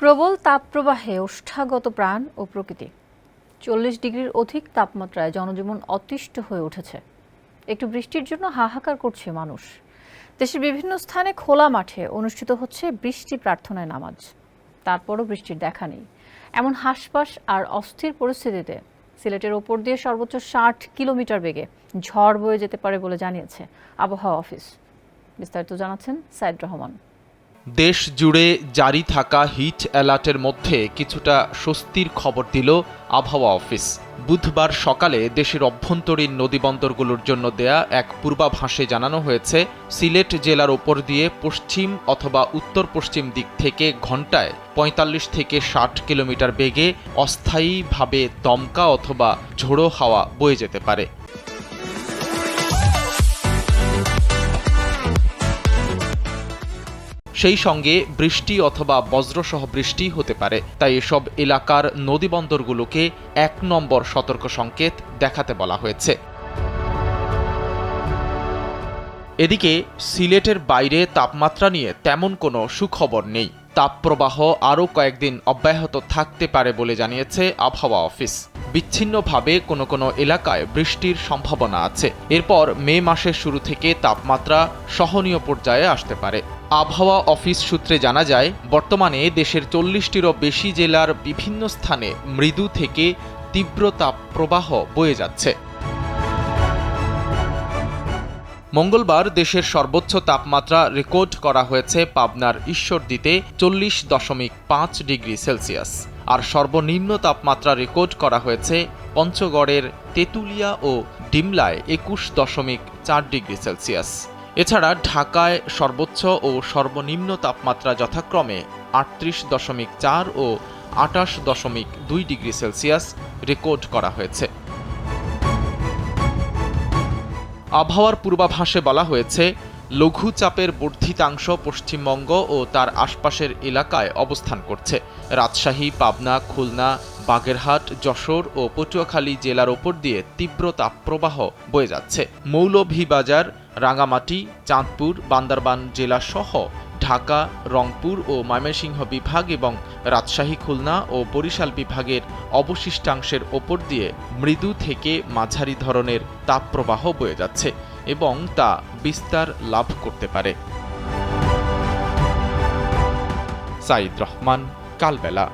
প্রবল তাপপ্রবাহে ওষ্ঠাগত প্রাণ ও প্রকৃতি। চল্লিশ ডিগ্রির অধিক তাপমাত্রায় জনজীবন অতিষ্ঠ হয়ে উঠেছে। একটু বৃষ্টির জন্য হাহাকার করছে মানুষ। দেশের বিভিন্ন স্থানে খোলা মাঠে অনুষ্ঠিত হচ্ছে বৃষ্টি প্রার্থনায় নামাজ। তারপরও বৃষ্টির দেখা নেই। এমন হাসপাস আর অস্থির পরিস্থিতিতে সিলেটের ওপর দিয়ে সর্বোচ্চ ষাট কিলোমিটার বেগে ঝড় বয়ে যেতে পারে বলে জানিয়েছে আবহাওয়া অফিস। বিস্তারিত জানাচ্ছেন সাইদ রহমান। দেশ জুড়ে জারি থাকা হিট অ্যালার্টের মধ্যে কিছুটা স্বস্তির খবর দিল আবহাওয়া অফিস। বুধবার সকালে দেশের অভ্যন্তরীণ নদীবন্দরগুলোর জন্য দেয়া এক পূর্বাভাসে জানানো হয়েছে, সিলেট জেলার ওপর দিয়ে পশ্চিম অথবা উত্তর পশ্চিম দিক থেকে ঘন্টায় ৪৫ থেকে ষাট কিলোমিটার বেগে অস্থায়ীভাবে দমকা অথবা ঝোড়ো হাওয়া বয়ে যেতে পারে। সেই সঙ্গে বৃষ্টি অথবা বজ্রসহ বৃষ্টি হতে পারে। তাই এসব এলাকার নদীবন্দরগুলোকে এক নম্বর সতর্ক সংকেত দেখাতে বলা হয়েছে। এদিকে সিলেটের বাইরে তাপমাত্রা নিয়ে তেমন কোনো সুখবর নেই। তাপপ্রবাহ আরও কয়েকদিন অব্যাহত থাকতে পারে বলে জানিয়েছে আবহাওয়া অফিস। বিচ্ছিন্নভাবে কোনো কোনো এলাকায় বৃষ্টির সম্ভাবনা আছে। এরপর মে মাসের শুরু থেকে তাপমাত্রা সহনীয় পর্যায়ে আসতে পারে। আবহাওয়া অফিস সূত্রে জানা যায়, বর্তমানে দেশের চল্লিশটিরও বেশি জেলার বিভিন্ন স্থানে মৃদু থেকে তীব্র তাপ প্রবাহ বয়ে যাচ্ছে। মঙ্গলবার দেশের সর্বোচ্চ তাপমাত্রা রেকর্ড করা হয়েছে পাবনার ঈশ্বরদীতে চল্লিশ দশমিক পাঁচ ডিগ্রি সেলসিয়াস। আর সর্বনিম্ন তাপমাত্রা রেকর্ড করা হয়েছে পঞ্চগড়ের তেঁতুলিয়া ও ডিমলায় একুশ দশমিক চার ডিগ্রি সেলসিয়াস। এছাড়া ঢাকায় সর্বোচ্চ ও সর্বনিম্ন তাপমাত্রা যথাক্রমে আটত্রিশ দশমিক চার ও আটাশ দশমিক দুই ডিগ্রি সেলসিয়াস রেকর্ড করা হয়েছে। আবহাওয়ার পূর্বাভাসে বলা হয়েছে, লঘুচাপের বর্ধিতাংশ পশ্চিমবঙ্গ ও তার আশপাশের এলাকায় অবস্থান করছে। রাজশাহী, পাবনা, খুলনা, বাগেরহাট, যশোর ও পটুয়াখালী জেলার ওপর দিয়ে তীব্র তাপপ্রবাহ বয়ে যাচ্ছে। মৌলভীবাজার রাঙামাটি চাঁদপুর, বান্দরবান জেলা সহ ঢাকা, রংপুর ও ময়মনসিংহ বিভাগ এবং রাজশাহী, খুলনা ও বরিশাল বিভাগের অবশিষ্টাংশের ওপর দিয়ে মৃদু থেকে মাঝারি ধরনের তাপপ্রবাহ বয়ে যাচ্ছে এবং তা বিস্তার লাভ করতে পারে। সাইদ রহমান, কালবেলা।